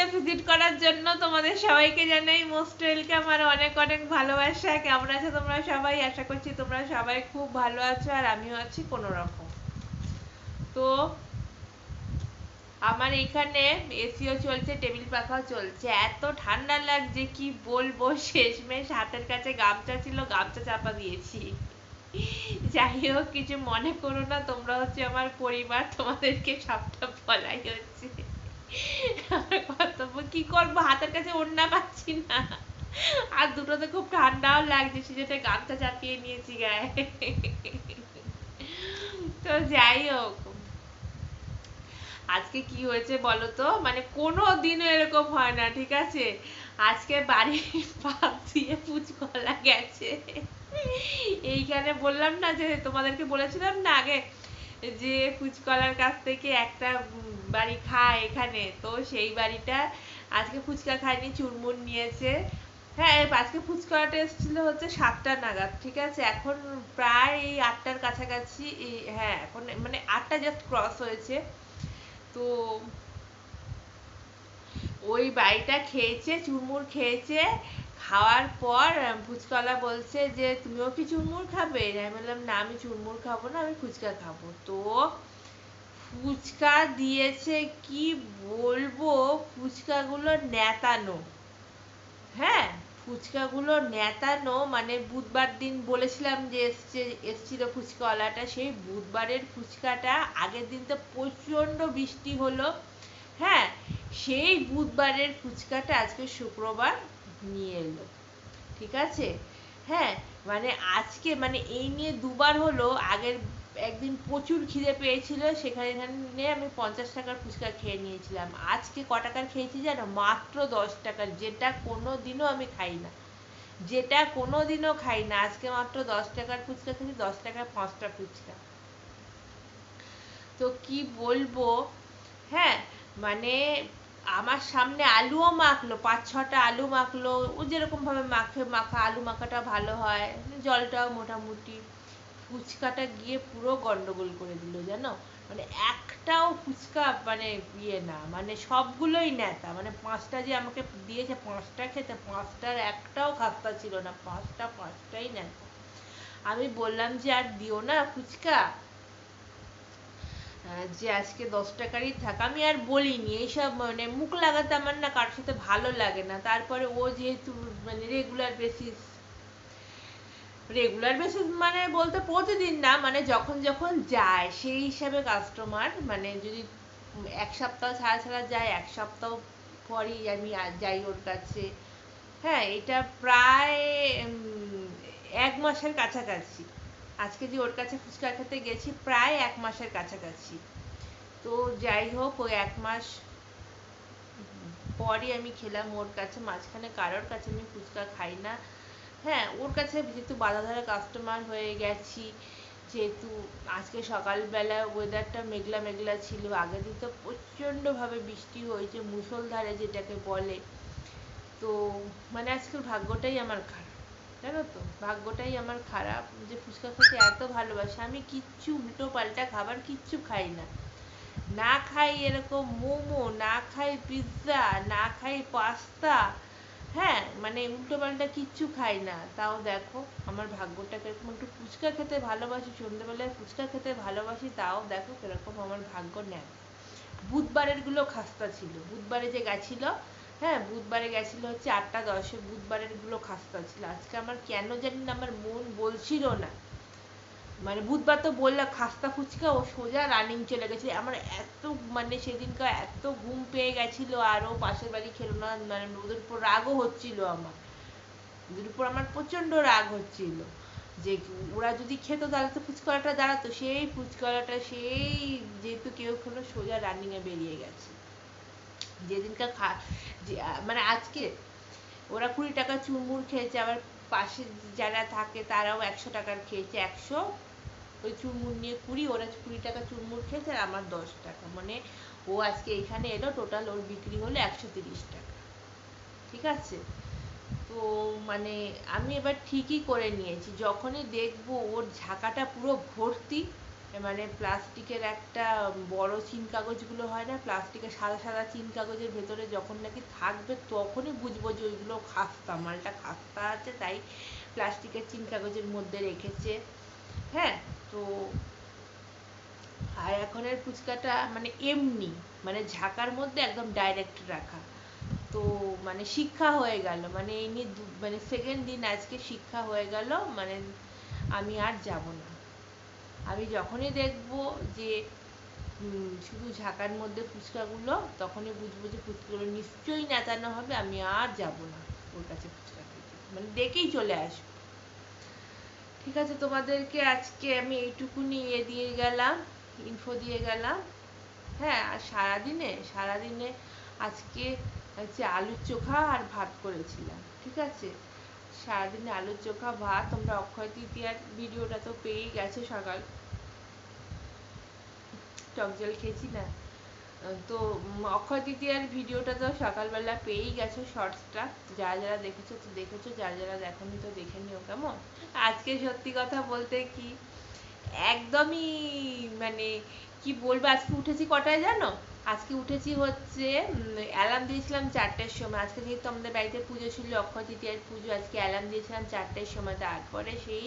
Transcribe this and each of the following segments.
বাড়িতে ভিজিট করার জন্য তোমাদের সবাইকে জানাই মোস্ট ওয়েলকাম আর অনেক অনেক ভালোবাসা। কেমন আছো তোমরা সবাই? আশা করছি তোমরা সবাই খুব ভালো আছো আর আমিও আছি কোনো রকম তো, আমার এখানে এসিও চলছে, টেবিল পাখাও চলছে। এত ঠান্ডা লাগছে, কি বলব? শেষমেশ হাতের কাছে গামছা ছিল, গামছা চাপা দিয়েছি। যাই হোক, কিছু মনে করো না, তোমরা হচ্ছে আমার পরিবার, তোমাদেরকে সবটা বলাই হচ্ছে। কি করব? হাতের কাছে ওড়না পাচ্ছি না। আর দুটোতে খুব ঠান্ডাও লাগছে সেটা গামছা চাপিয়ে নিয়েছি গায়ে। তো যাই হোক। আজকে কি হয়েছে বলো তো? মানে কোনো দিনও এরকম হয় না, ঠিক আছে? আজকে বাড়ির পাপ দিয়ে পুচকলা গেছে। এইখানে বললাম না যে তোমাদেরকে বলেছিলাম না আগে যে ফুচকলার কাছ থেকে একটা বাড়ি খায় এখানে, তো সেই বাড়িটা আজকে ফুচকা খায়নি, চুরমুর নিয়েছে। হ্যাঁ আজকে ফুচকাটা এসেছিল হচ্ছে সাতটা নাগাদ, ঠিক আছে? এখন প্রায় এই আটটার কাছাকাছি হ্যাঁ এখন মানে আটটা জাস্ট ক্রস হয়েছে। তো ওই বাড়িটা খেয়েছে, চুরমুর খেয়েছে খাওয়ার পর ফুচকাওয়ালা বলছে যে, তুমিও কি চুরমুর খাবে? আমি বললাম, না, আমি চুরমুর খাব না, আমি ফুচকা খাব। তো ফুচকা দিয়েছে, কি বলব? ফুচকাগুলো নেতানো। হ্যাঁ ফুচকাগুলো নেতানো মানে বুধবার দিন বলেছিলাম যে, এসছে, এসছিল ফুচকাওয়ালাটা, সেই বুধবারের ফুচকাটা। আগের দিন তো প্রচণ্ড বৃষ্টি হলো। হ্যাঁ সেই বুধবারের ফুচকাটা আজকে শুক্রবার নিয়ে এলো। ঠিক আছে? হ্যাঁ মানে আজকে মানে এই নিয়ে দুবার হলো, আগের একদিন প্রচুর খিদে পেয়েছিল, সেখানে আমি পঞ্চাশ টাকার ফুচকা খেয়ে নিয়েছিলাম। আজকে ক টাকার খেয়েছি জানো? মাত্র দশ টাকার, যেটা কোনো দিনও আমি খাই না। যেটা কোনো দিনও খাই না। আজকে মাত্র দশ টাকার ফুচকা খেয়েছি, দশ টাকার পাঁচটা ফুচকা। তো কি বলব? হ্যাঁ মানে আমার সামনে আলুও মাখলো, পাঁচ ছটা আলু মাখলো, ও যেরকম ভাবে মাখে, মাখা, আলু মাখাটা ভালো হয়, জলটাও মোটামুটি। ফুচকাটা গিয়ে পুরো গন্ডগোল করে দিল, জানো? মানে একটাও ফুচকা মানে ইয়ে না মানে সবগুলোই নেতা মানে পাঁচটা যে আমাকে দিয়েছে, পাঁচটা খেতে, পাঁচটার একটাও খাস্তা ছিল না, পাঁচটা, পাঁচটাই নেতা আমি বললাম যে, আর দিও না ফুচকা? যে আজকে দশ টাকারই থাক, আমি আর বলিনি, এইসব মানে মুখ লাগাতে আমার না কারোর সাথে ভালো লাগে না। তারপরে ও যেহেতু মানে রেগুলার বেসিস রেগুলার বেসিস মানে বলতে প্রতিদিন না মানে যখন যখন যায়, সেই হিসাবে কাস্টমার মানে যদি এক সপ্তাহ ছাড়া ছাড়া যায়, এক সপ্তাহ পরই আমি যাই ওর কাছে। হ্যাঁ এটা প্রায় এক মাসের কাছাকাছি। আজকে যে ওর কাছে ফুচকা খেতে গেছি প্রায় এক মাসের কাছাকাছি। তো যাই হোক, ওই এক মাস পরই আমি খেলাম ওর কাছে, মাঝখানে কারোর কাছে আমি ফুচকা খাই না। হ্যাঁ ওর কাছে যেহেতু বাধাধারা কাস্টমার হয়ে গেছি, যেহেতু আজকে সকালবেলা ওয়েদারটা মেঘলা মেঘলা ছিল আগের দিন তো প্রচণ্ডভাবে বৃষ্টি হয়েছে, মুষলধারে যেটাকে বলে। তো মানে আজকের ভাগ্যটাই আমার খারাপ। জানো তো, ভাগ্যটাই আমার খারাপ যে ফুচকা খেতে এত ভালোবাসি। আমি কিচ্ছু উল্টো পাল্টা খাবার কিচ্ছু খাই না। না খাই এরকম মোমো, না খাই পিৎজা না খাই পাস্তা হ্যাঁ মানে উল্টো পাল্টা কিচ্ছু খাই না। তাও দেখো, আমার ভাগ্যটা কীরকম। একটু ফুচকা খেতে ভালোবাসি, সন্ধ্যেবেলায় ফুচকা খেতে ভালোবাসি, তাও দেখো কীরকম আমার ভাগ্য নেয় বুধবারেরগুলো খাস্তা ছিল। বুধবারে যে গেছিল হ্যাঁ বুধবারে গেছিল হচ্ছে আটটা দশে, বুধবারেরগুলো খাস্তা ছিল। আজকে আমার কেন জানি না, আমার মন বলছিল না। মানে বুধবার তো বললাম, খাস্তা ফুচকা, ও সোজা রানিং চলে গেছে আমার এত মানে সেদিনকার এত ঘুম পেয়ে গেছিল আরও পাশের বাড়ি খেলো না মানে ওদের উপর রাগও হচ্ছিল আমার। ওদের উপর আমার প্রচণ্ড রাগ হচ্ছিল। যে ওরা যদি খেত তাহলে তো ফুচকাওয়ালাটা দাঁড়াতো। সেই ফুচকাওয়ালাটা, সেই যেহেতু কেউ কোনো সোজা রানিং এ বেরিয়ে গেছে। যেদিনকার খা মানে আজকে ওরা কুড়ি টাকা চুরমুর খেয়েছে, আবার পাশে যারা থাকে তারাও একশো টাকার খেয়েছে, একশো ওই চুরমুর নিয়ে কুড়ি, ওরা কুড়ি টাকা চুরমুর খেয়েছে আর আমার দশ টাকা। মানে ও আজকে এখানে এলো টোটাল ওর বিক্রি হলো একশো তিরিশ টাকা। ঠিক আছে? তো মানে আমি এবার ঠিকই করে নিয়েছি। যখনই দেখব ওর ঝাঁকাটা পুরো ভর্তি মানে প্লাস্টিকের একটা বড় চিন কাগজগুলো হয় না, প্লাস্টিকের সাদা সাদা চিন কাগজের ভেতরে যখন নাকি থাকবে তখনই বুঝব যে ওইগুলো খাস্তা, মালটা খাস্তা আছে, তাই প্লাস্টিকের চিন কাগজের মধ্যে রেখেছে। হ্যাঁ তো আর এখনের ফুচকাটা মানে এমনি মানে ঝাঁকার মধ্যে একদম ডাইরেক্ট রাখা। তো মানে শিক্ষা হয়ে গেল মানে এই নিয়ে মানে সেকেন্ড দিন আজকে শিক্ষা হয়ে গেল মানে আমি আর যাব না। আমি যখনই দেখব যে শুধু ঝাঁকার মধ্যে ফুচকাগুলো, তখনই বুঝব যে ফুচকাগুলো নিশ্চয়ই নেতানো হবে, আমি আর যাব না ওর কাছে ফুচকা খেতে। মানে দেখেই চলে আসব। ঠিক আছে, তোমাদেরকে আজকে আমি এইটুকুনি ইয়ে দিয়ে গেলাম ইনফো দিয়ে গেলাম। হ্যাঁ আর সারাদিনে সারাদিনে আজকে হচ্ছে আলুর চোখা আর ভাত করেছিলাম, ঠিক আছে? সারাদিনে আলুর চোখা, ভাত, তোমরা অক্ষয় তৃতীয়ার ভিডিওটা তো পেয়েই গেছো সকাল টক জল খেয়েছি না। তো অক্ষয় তৃতীয়ার ভিডিওটা তো সকালবেলা পেয়েই গেছো শর্টসটা যারা যারা দেখেছ তো দেখেছ যারা যারা দেখোনি তো দেখে নিও কেমন? আজকে সত্যি কথা বলতে কি, একদমই মানে কি বলব, আজকে উঠেছি কটায় জানো? আজকে উঠেছি হচ্ছে অ্যালার্ম দিয়েছিলাম চারটের সময়। আজকে যেহেতু আমাদের বাড়িতে পুজো ছিল, অক্ষয় তৃতীয়ার পুজো, আজকে অ্যালার্ম দিয়েছিলাম চারটের সময়। তারপরে সেই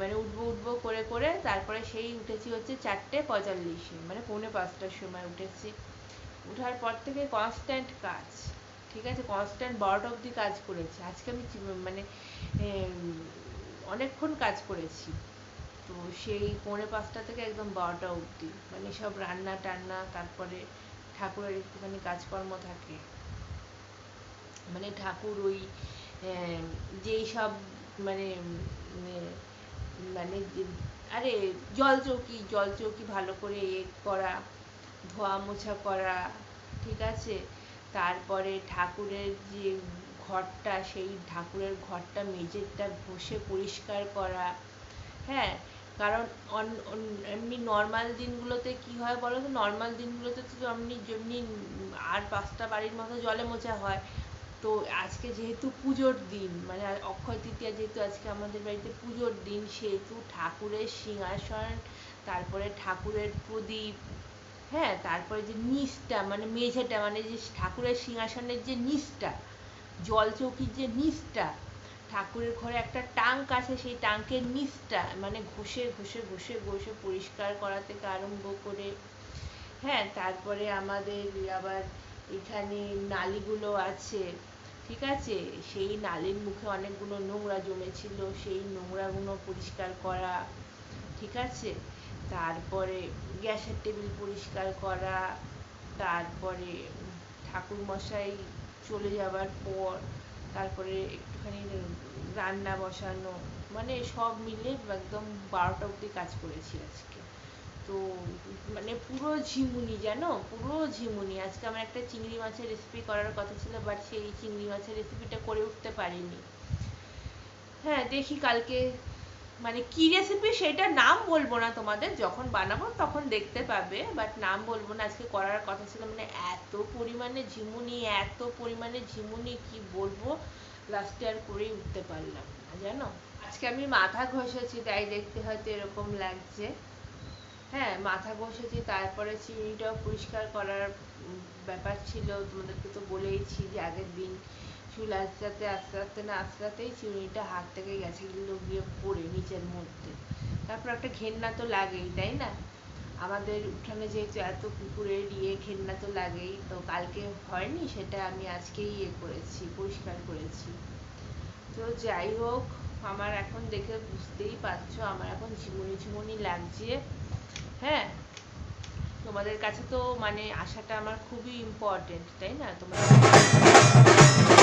মানে উঠবো উঠবো করে করে তারপরে সেই উঠেছি হচ্ছে চারটে পঁয়তাল্লিশে মানে পৌনে পাঁচটার সময় উঠেছি। উঠার পর থেকে কনস্ট্যান্ট কাজ, ঠিক আছে? কনস্ট্যান্ট বারোটা অবধি কাজ করেছি। আজকে আমি মানে অনেকক্ষণ কাজ করেছি। তো সেই পৌনে পাঁচটা থেকে একদম বারোটা অবধি মানে সব রান্না টান্না, তারপরে ঠাকুরের একটুখানি কাজকর্ম থাকে। মানে ঠাকুর ওই যেই সব মানে মানে আরে জল চৌকি জল চৌকি ভালো করে এ করা, ধোয়া মোছা করা, ঠিক আছে? তারপরে ঠাকুরের যে ঘরটা, সেই ঠাকুরের ঘরটা মেঝেটা ঘষে পরিষ্কার করা হ্যাঁ? কারণ এমনি নর্মাল দিনগুলোতে কি হয় বলো তো? নর্মাল দিনগুলোতে তো এমনি যেমনি আর পাঁচটা বাড়ির মতো জলে মোছা হয়। তো আজকে যেহেতু পুজোর দিন মানে অক্ষয় তৃতীয়া যেহেতু আজকে আমাদের বাড়িতে পুজোর দিন, সেহেতু ঠাকুরের সিংহাসন, তারপরে ঠাকুরের প্রদীপ হ্যাঁ তারপরে যে নিচটা মানে মেঝেটা মানে যে ঠাকুরের সিংহাসনের যে নিচটা, জল চৌকির যে নিচটা, ঠাকুরের ঘরে একটা টাঙ্ক আছে, সেই টাঙ্কের নিচটা মানে ঘষে ঘষে ঘষে ঘষে পরিষ্কার করা থেকে আরম্ভ করে হ্যাঁ তারপরে আমাদের আবার এখানে নালিগুলো আছে, ঠিক আছে? সেই নালির মুখে অনেকগুলো নোংরা জমেছিল, সেই নোংরাগুলো পরিষ্কার করা, ঠিক আছে? তারপরে গ্যাসের টেবিল পরিষ্কার করা, তারপরে ঠাকুরমশাই চলে যাবার পর, তারপরে একটুখানি রান্না বসানো মানে সব মিলে একদম বারোটা অবধি কাজ করেছি আজকে। তো মানে পুরো ঝিমুনি জানো? পুরো ঝিমুনি। আজকে আমার একটা চিংড়ি মাছের রেসিপি করার কথা ছিল বাট সেই চিংড়ি মাছের রেসিপিটা করে উঠতে পারিনি। হ্যাঁ দেখি কালকে মানে কি রেসিপি সেটা নাম বলব না তোমাদের, যখন বানাবো তখন দেখতে পাবে বাট নাম বলব না, আজকে করার কথা ছিল মানে এত পরিমাণে ঝিমুনি, এত পরিমাণে ঝিমুনি, কি বলব? লাস্টে আর করেই উঠতে পারলাম না, জানো? আজকে আমি মাথা ঘষেছি, তাই দেখতে হয়তো এরকম লাগছে। হ্যাঁ মাথা ঘষেছি, তারপরে চিনিটাও পরিষ্কার করার ব্যাপার ছিল, তোমাদেরকে তো বলেইছি যে আগের দিন চুল আস্তে আস্তে আস্তে আস্তে না আস্তে আস্তেই চিরুনিটা হাত থেকে গেছে গেছিল গিয়ে পড়ে নিচের মধ্যে। তারপর একটা ঘেন্না তো লাগেই, তাই না? আমাদের উঠানে যেহেতু এত কুকুরের ইয়ে ঘেন্না তো লাগেই, তো কালকে হয়নি, সেটা আমি আজকেই ইয়ে করেছি, পরিষ্কার করেছি। তো যাই হোক, আমার এখন দেখে বুঝতেই পারছ, আমার এখন ঝিমুনি ঝিমুনি লাগছে। হ্যাঁ তোমাদের কাছে তো মানে আসাটা আমার খুবই ইম্পর্টেন্ট তাই না? তোমার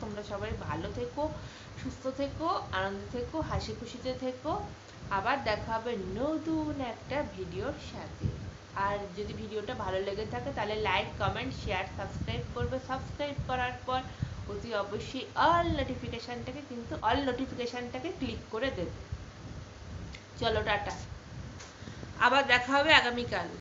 তোমরা সবাই ভালো থেকো, সুস্থ থেকো, আনন্দে থেকো হাসি খুশিতে থেকো। আবার দেখা হবে নতুন একটা ভিডিওর সাথে। আর যদি ভিডিওটা ভালো লেগে থাকে, তাহলে লাইক কমেন্ট শেয়ার সাবস্ক্রাইব করবে। সাবস্ক্রাইব করার পর অতি অবশ্যই অল নোটিফিকেশানটাকে কিন্তু অল নোটিফিকেশানটাকে ক্লিক করে দেবে। চলো টাটা। আবার দেখা হবে আগামীকাল।